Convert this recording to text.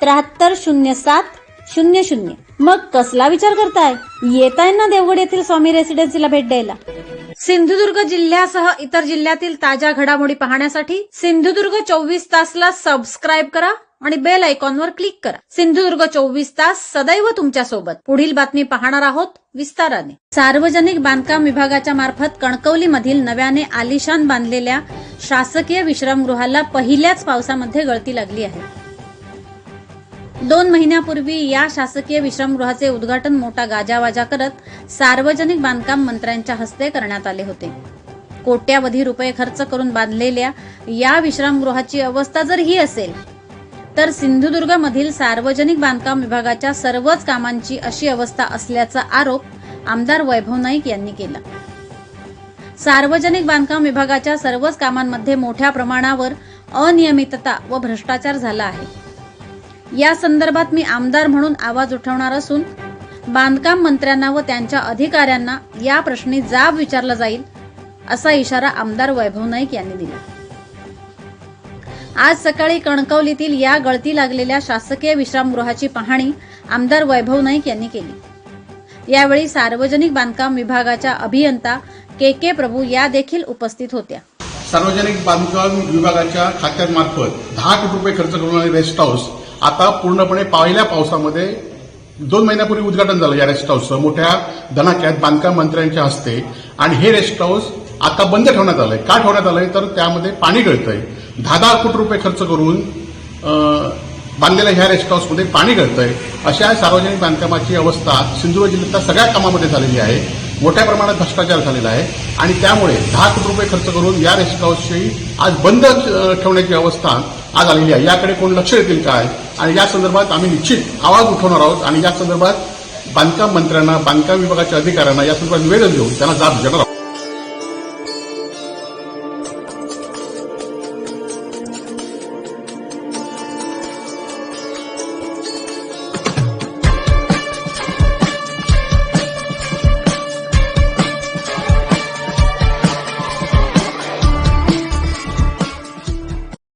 त्र्याहत्तर शून्य सात शून्य शून्य. मग कसला विचार करताय? येताय ना देवगड येथील स्वामी रेसिडेन्सीला भेट द्यायला. सिंधुदुर्ग जिल्ह्यासह इतर जिल्ह्यातील ताज्या घडामोडी पाहण्यासाठी सिंधुदुर्ग चोवीस तासला सबस्क्राईब करा आणि बेल आयकॉनवर क्लिक करा. सिंधुदुर्ग चोवीस तास सदैव तुमच्यासोबत पुढील बातमी पाहणार आहोत विस्ताराने. सार्वजनिक बांधकाम विभागाच्या मार्फत कणकवलीमधील नव्याने आलिशान बांधलेल्या शासकीय विश्रामगृहाला पहिल्याच पावसामध्ये गळती लागली आहे. दोन महिन्यापूर्वी या शासकीय विश्रामगृहाचे उद्घाटन मोठा गाजावाजा करत सार्वजनिक बांधकाम मंत्र्यांच्या हस्ते करण्यात आले होते. कोट्यावधी रुपये खर्च करून बांधलेल्या या विश्रामगृहाची अवस्था जर ही असेल तर सिंधुदुर्गमधील सार्वजनिक बांधकाम विभागाच्या सर्वच कामांची अशी अवस्था असल्याचा आरोप आमदार वैभव नाईक यांनी केला. सार्वजनिक बांधकाम विभागाच्या सर्वच कामांमध्ये मोठ्या प्रमाणावर अनियमितता व भ्रष्टाचार झाला आहे. या संदर्भात मी आमदार म्हणून आवाज उठवणार असून बांधकाम मंत्र्यांना व त्यांच्या अधिकाऱ्यांना या प्रश्नी जाब विचारला जाईल असा इशारा आमदार वैभव नाईक यांनी दिला. आज सकाळी कणकवलीतील या गळती लागलेल्या शासकीय विश्रामगृहाची पाहणी आमदार वैभव नाईक यांनी केली. यावेळी सार्वजनिक बांधकाम विभागाच्या अभियंता के के प्रभू या देखील उपस्थित होत्या. सार्वजनिक बांधकाम विभागाच्या खात्यांमार्फत दहा कोटी रुपये खर्च करून रेस्ट हाऊस आता पूर्णपणे पहिल्या पावसामध्ये दोन महिन्यापूर्वी उद्घाटन झालं या रेस्ट हाऊसचं मोठ्या धनाक्यात बांधकाम मंत्र्यांच्या हस्ते. आणि हे रेस्ट हाऊस आता बंद ठेवण्यात आलंय. का ठेवण्यात आलंय? तर त्यामध्ये पाणी गळतंय. दहा दहा कोटी रुपये खर्च करून बांधलेल्या ह्या रेस्ट हाऊसमध्ये पाणी गळतंय. अशा सार्वजनिक बांधकामाची अवस्था सिंधुदुर्ग जिल्ह्यातल्या सगळ्या कामामध्ये झालेली आहे. मोठ्या प्रमाणात भ्रष्टाचार झालेला आहे. आणि त्यामुळे दहा कोटी रुपये खर्च करून या रेस्ट हाऊसची आज बंद ठेवण्याची अवस्था आज आलेली आहे. याकडे कोण लक्ष देतील काय? आणि या संदर्भात आम्ही निश्चित आवाज उठवणार आहोत आणि या संदर्भात बांधकाम मंत्र्यांना बांधकाम विभागाच्या अधिकाऱ्यांना या संदर्भात निवेदन देऊन त्यांना जाब देणार आहोत.